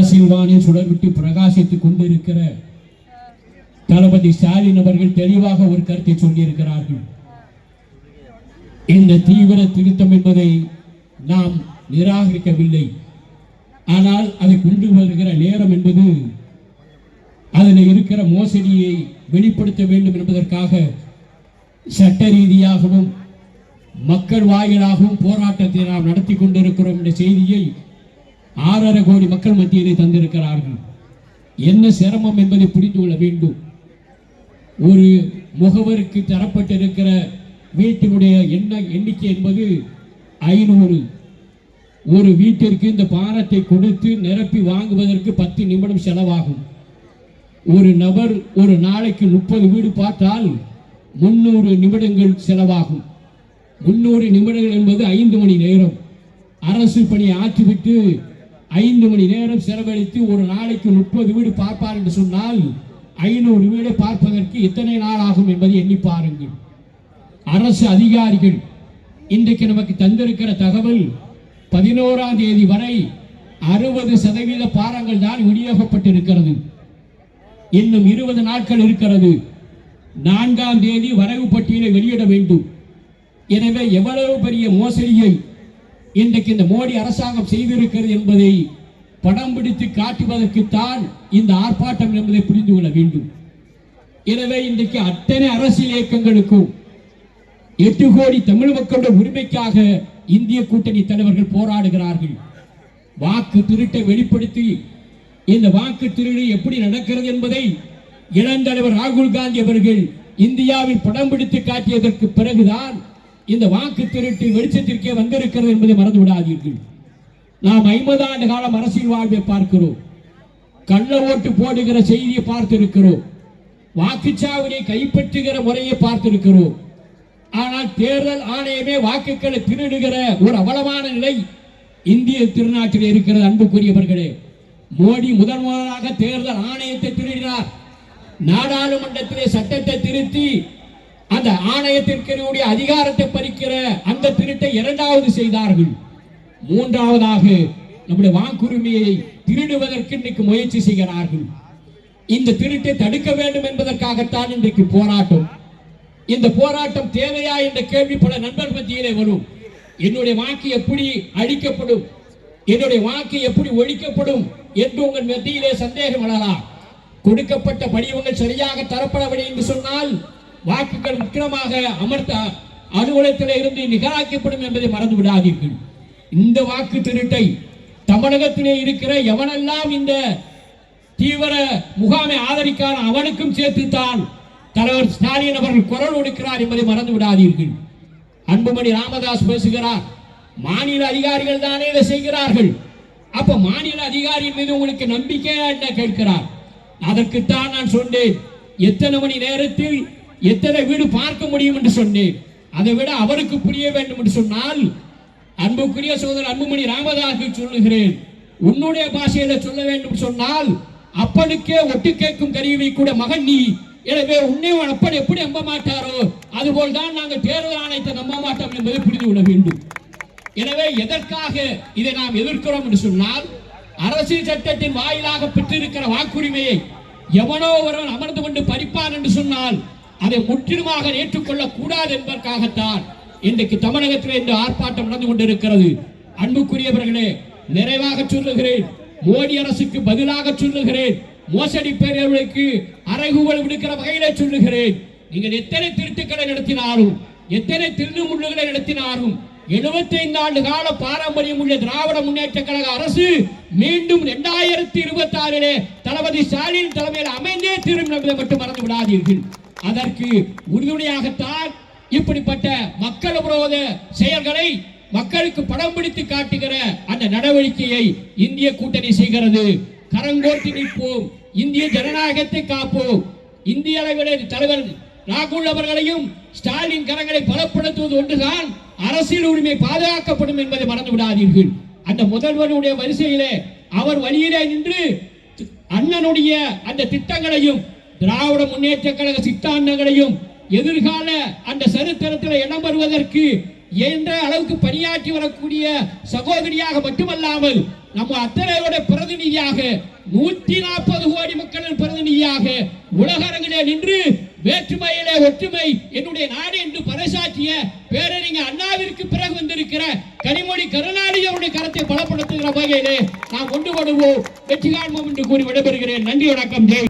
அரசியல்வானில் சுடர்விட்டு பிரகாசித்துக் கொண்டிருக்கிற தளபதி ஸ்டாலின் அவர்கள் தெளிவாக ஒரு கருத்தை சொல்லியிருக்கிறார்கள். இந்த தீவிர திருத்தம் என்பதை நாம் நிராகரிக்கவில்லை. ஆனால் அதை கொண்டு வருகிற நேரம் என்பது அதில் இருக்கிற மோசடியை வெளிப்படுத்த வேண்டும் என்பதற்காக சட்ட ரீதியாகவும் மக்கள் வாயிலாகவும் போராட்டத்தை நாம் நடத்தி கொண்டிருக்கிறோம் என்ற செய்தியை ஆறரை கோடி மக்கள் மத்தியிலே தந்திருக்கிறார்கள். என்ன சிரமம் என்பதை புரிந்து கொள்ள வேண்டும். ஒரு முகவருக்கு தரப்பட்டிருக்கிற வீட்டினுடைய எண்ண எண்ணிக்கை என்பது ஐநூறு. ஒரு வீட்டிற்கு இந்த பாரத்தை கொடுத்து நிரப்பி வாங்குவதற்கு பத்து நிமிடம் செலவாகும். ஒரு நபர் ஒரு நாளைக்கு முப்பது வீடு பார்த்தால் முன்னூறு நிமிடங்கள் செலவாகும். முன்னூறு நிமிடங்கள் என்பது ஐந்து மணி நேரம். அரசு பணியை ஆற்றிவிட்டு ஐந்து மணி நேரம் செலவழித்து ஒரு நாளைக்கு முப்பது வீடு பார்ப்பார் என்று சொன்னால் ஐநூறு வீடு பார்ப்பதற்கு எத்தனை நாள் ஆகும் என்பதை எண்ணி பாருங்கள். அரசு அதிகாரிகள் இன்றைக்கு நமக்கு தந்திருக்கிற தகவல் பதினோராம் தேதி வரை அறுபது சதவீத பாரங்கள் தான் விநியோகப்பட்டிருக்கிறது. இன்னும் இருபது நாட்கள் இருக்கிறது. நான்காம் தேதி வரைவு பட்டியலை வெளியிட வேண்டும். எனவே எவ்வளவு பெரிய மோசடியை இன்றைக்கு இந்த மோடி அரசாங்கம் செய்திருக்கிறது என்பதை படம் பிடித்து காட்டுவதற்குத்தான் இந்த ஆர்ப்பாட்டம் என்பதை புரிந்து கொள்ள வேண்டும். எனவே இன்றைக்கு அத்தனை அரசியல் இயக்கங்களுக்கும் எட்டு கோடி தமிழ் மக்களுடைய உரிமைக்காக இந்திய கூட்டணி தலைவர்கள் போராடுகிறார்கள். வாக்கு திருட்டை வெளிப்படுத்தி இந்த வாக்கு திருடு எப்படி நடக்கிறது என்பதை இளந்தலைவர் ராகுல் காந்தி அவர்கள் இந்தியாவில் படம் பிடித்து காட்டியதற்கு பிறகுதான் இந்த வாக்கு திருட்டு வெளிச்சத்திற்கே வந்திருக்கிறது என்பதை மறந்து விடாதீர்கள். நாம் ஐம்பது ஆண்டு காலம் அரசியல் வாழ்வை பார்க்கிறோம். கள்ள ஓட்டு போடுகிற செய்தியை பார்த்திருக்கிறோம். வாக்குச்சாவடியை கைப்பற்றுகிற முறையை பார்த்திருக்கிறோம். ஆனால் தேர்தல் ஆணையமே வாக்குகளை திருடுகிற ஒரு அவலமான நிலை இந்திய திருநாட்டில் இருக்கிறது அன்புக்குரியவர்களே. மோடி முதன் முதலாக தேர்தல் ஆணையத்தை திருடினார். நாடாளுமன்றத்திலே சட்டத்தை திருத்தி அந்த ஆணையத்திற்கனுடைய அதிகாரத்தை பறிக்கிற அந்த திருட்டை இரண்டாவது செய்தார்கள். மூன்றாவதாக நம்முடைய வாக்குரிமையை திருடுவதற்கு இன்றைக்கு முயற்சி செய்கிறார்கள். இந்த திருட்டை தடுக்க வேண்டும் என்பதற்காகத்தான் இன்றைக்கு போராட்டம். இந்த போராட்டம் தேவையா என்ற கேள்வி பல நண்பர் மத்தியிலே வரும். என்னுடைய வாக்கு எப்படி அழிக்கப்படும்? என்னுடைய வாக்கு எப்படி ஒழிக்கப்படும் என்று உங்கள் மத்தியிலே சந்தேகம் எழலாம் கொடுக்கப்பட்ட படிவங்கள் சரியாக தரப்படவில்லை என்று சொன்னால் வாக்குகள் முக்கியமாக அமர்த்த அலுவலகத்தில் இருந்து நிகராக்கப்படும் என்பதை மறந்து விடாதீர்கள். இந்த வாக்கு திருட்டை தமிழகத்திலே இருக்கிற எவனெல்லாம் இந்த தீவிர முகாமை ஆதரிக்கான அவனுக்கும் சேர்த்துத்தான் தலைவர் ஸ்டாலின் அவர்கள் குரல் கொடுக்கிறார் என்பதை மறந்து விடாதீர்கள். அன்புமணி ராமதாஸ் பேசுகிறார் மாநில அதிகாரிகள் தானே இதை செய்கிறார்கள். அப்ப மாநில அதிகாரியின் மீது உங்களுக்கு நம்பிக்கை என்ன? கேட்கிறார். அதற்குத்தான் நான் சொன்னேன். எத்தனை மணி நேரத்தில் எத்தனை வீடு பார்க்க முடியும் என்று சொன்னேன். அதை விட அவருக்கு புரிய வேண்டும் என்று சொன்னால் அன்புக்குரிய சோதரர் அன்புமணி ராமதாஸுக்கு சொல்லுகிறேன். உன்னுடைய பாஷையில சொல்ல வேண்டும் சொன்னால் அப்பனுக்கே ஒட்டு கேட்கும் கருவி கூட மகன் நீ. எனவே உன்னை உன் அப்பன் எப்படி நம்ப மாட்டாரோ அதுபோல் தான் நாங்கள் தேர்தல் ஆணையத்தை நம்ப மாட்டோம் என்பதை புரிந்து கொள்ள வேண்டும். எனவே எதற்காக இதை நாம் எதிர்க்கிறோம் என்று சொன்னால் அரசியல் சட்டத்தின் வாயிலாக பெற்றிருக்கிற வாக்குரிமையை எவனோ ஒருவன் அமர்ந்து கொண்டு பறிப்பான் என்று சொன்னால் அதை முற்றிலுமாக ஏற்றுக்கொள்ள கூடாது என்பதற்காகத்தான் இன்றைக்கு தமிழகத்தில் இந்த ஆர்ப்பாட்டம் நடந்து கொண்டிருக்கிறது. அன்புக்குரியவர்களே நிறைவாக சொல்லுகிறேன். மோடி அரசுக்கு பதிலாக சொல்லுகிறேன். மோசடி பேரவர்களுக்கு அறைகூவல் விடுக்கிற வகையில சொல்லுகிறேன். நீங்கள் எத்தனை திருட்டுக்களை நடத்தினாலும் எத்தனை திருடு முள்ளுகளை நடத்தினாலும் 75 ஆண்டு கால பாரம்பரியம் உள்ள திராவிட முன்னேற்ற கழக அரசு மீண்டும் இரண்டாயிரத்தி இருபத்தி ஆறிலே தளபதி ஸ்டாலின் தலைமையில் அமைந்தே திரும்ப மட்டும் மறந்து விடாதீர்கள். அதற்கு உறுதுணையாகத்தான் இப்படிப்பட்ட மக்கள் விரோத செயல்களை மக்களுக்கு படம் பிடித்து காட்டுகிற அந்த நடவடிக்கையை இந்திய கூட்டணி செய்கிறது. கரங்கோட்டி நிற்போம். இந்திய ஜனநாயகத்தை காப்போம். இந்திய அளவில் தலைவர் ராகுல் அவர்களையும் ஸ்டாலின் கரங்களை பலப்படுத்துவது ஒன்றுதான் அரசியல் உரிமை பாதுகாக்கப்படும் என்பதை மறந்து விடாதீர்கள். அந்த முதல்வருடைய வரிசையிலே அவர் வழியிலே நின்று அண்ணனுடைய அந்த திட்டங்களையும் திராவிட முன்னேற்ற கழக சித்தாந்தங்களையும் எதிர்கால அந்த சரித்திரத்தில் இடம் பெறுவதற்கு என்ற அளவுக்கு பணியாற்றி வரக்கூடிய சகோதரியாக மட்டுமல்லாமல் நம்ம அத்தனையோட பிரதிநிதியாக நூற்றி நாற்பது கோடி மக்களின் பிரதிநிதியாக உலக அரங்கிலே நின்று வேற்றுமையிலே ஒற்றுமை என்னுடைய நாடு என்று பறைசாற்றிய பேரறிஞர் அண்ணாவிற்கு பிறகு வந்திருக்கிற கனிமொழி கருணாநிதி அவருடைய கரத்தை பலப்படுத்துகிற வகையிலே நாம் ஒன்றுபடுவோம் வெற்றி காண்போம் என்று கூறி விடைபெறுகிறேன். நன்றி வணக்கம். ஜெய்